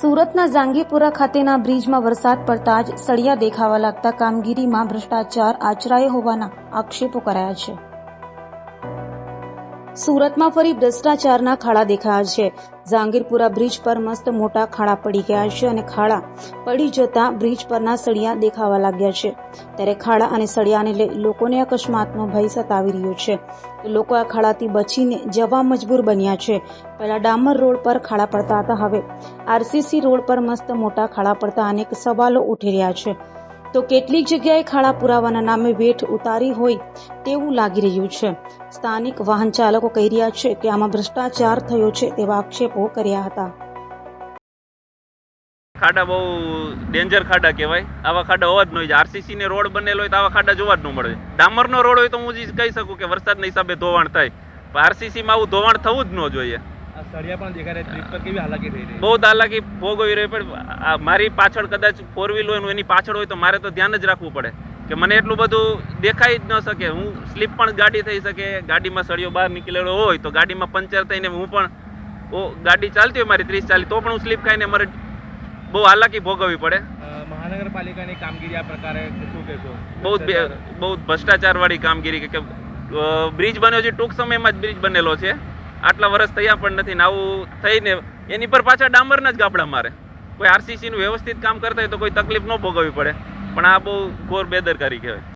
સુરતના જાંગીપુરા ખાતેના બ્રિજમાં વરસાદ પડતા જ સળિયા દેખાવા લાગતા કામગીરીમાં ભ્રષ્ટાચાર આચરાયો હોવાના આક્ષેપો કરાયા છે. સુરતમાં ફરી ભ્રષ્ટાચારના ખાડા દેખાયા છે. જાંગીરપુરા બ્રિજ પર મસ્ત મોટા ખાડા પડી ગયા છે અને ખાડા પડી જતા બ્રિજ પરના સળિયા દેખાવા લાગ્યા છે. ત્યારે ખાડા અને સળિયાને લઈ લોકોને અકસ્માતનો ભય સતાવી રહ્યો છે. લોકો આ ખાડાથી બચીને જવા મજબૂર બન્યા છે. પહેલા ડામર રોડ પર ખાડા પડતા હતા, હવે આરસીસી રોડ પર મસ્ત મોટા ખાડા પડતા અનેક સવાલો ઉઠી રહ્યા છે. તો કેટલીક જગ્યાએ ખાડા પુરાવાના નામે વેઠ ઉતારી હોય તેવું લાગી રહ્યું છે. સ્થાનિક વાહન ચાલકો કહી રહ્યા છે કે આમાં ભ્રષ્ટાચાર થયો છે તેવા આક્ષેપો કર્યા હતા. ખાડા બહુ ડેન્જર ખાડા કહેવાય. આવા ખાડા હોવા જ ન હોય. આરસીસી ને રોડ બનેલો હોય તો આવા ખાડા જોવા જ ન મળે. ડામરનો રોડ હોય તો હું કહી શકું કે વરસાદના હિસાબે ધોવાણ થાય. આરસીસીમાં આવું ધોવાણ થવું જ ન જોઈએ. સળિયા પણ દેખાય ટ્રીપ પર કેવી હાલાકી થઈ રહી બહુ હાલાકી ભોગવી રહી પણ મારી પાછળ કદાચ ફોર વ્હીલ હોય એની પાછળ હોય તો મારે તો ધ્યાન જ રાખવું પડે કે મને એટલું બધું દેખાઈ જ ન શકે. હું સ્લીપ પણ ગાડી થઈ શકે ગાડીમાં સળિયો બહાર નીકળેલો હોય તો ગાડીમાં પંચર થઈને હું પણ ઓ ગાડી ચાલતી હોય મારી ત્રીસ ચાલીસ તો પણ હું સ્લીપ ખાઈને મારે બહુ હાલાકી ભોગવવી પડે. મહાનગરપાલિકાની કામગીરી આ પ્રકારે શું કહેશો? બહુ બહુ જ ભ્રષ્ટાચાર કામગીરી કે બ્રિજ બન્યો છે. ટૂંક સમયમાં જ બ્રિજ બનેલો છે. આટલા વર્ષ થયા પણ નથી ને આવું થઈને એની પર પાછા ડામરના જ ગાબડા મારે. કોઈ આરસીસીનું વ્યવસ્થિત કામ કરતા હોય તો કોઈ તકલીફ ન ભોગવવી પડે. પણ આ બહુ ઘોર બેદરકારી કહેવાય.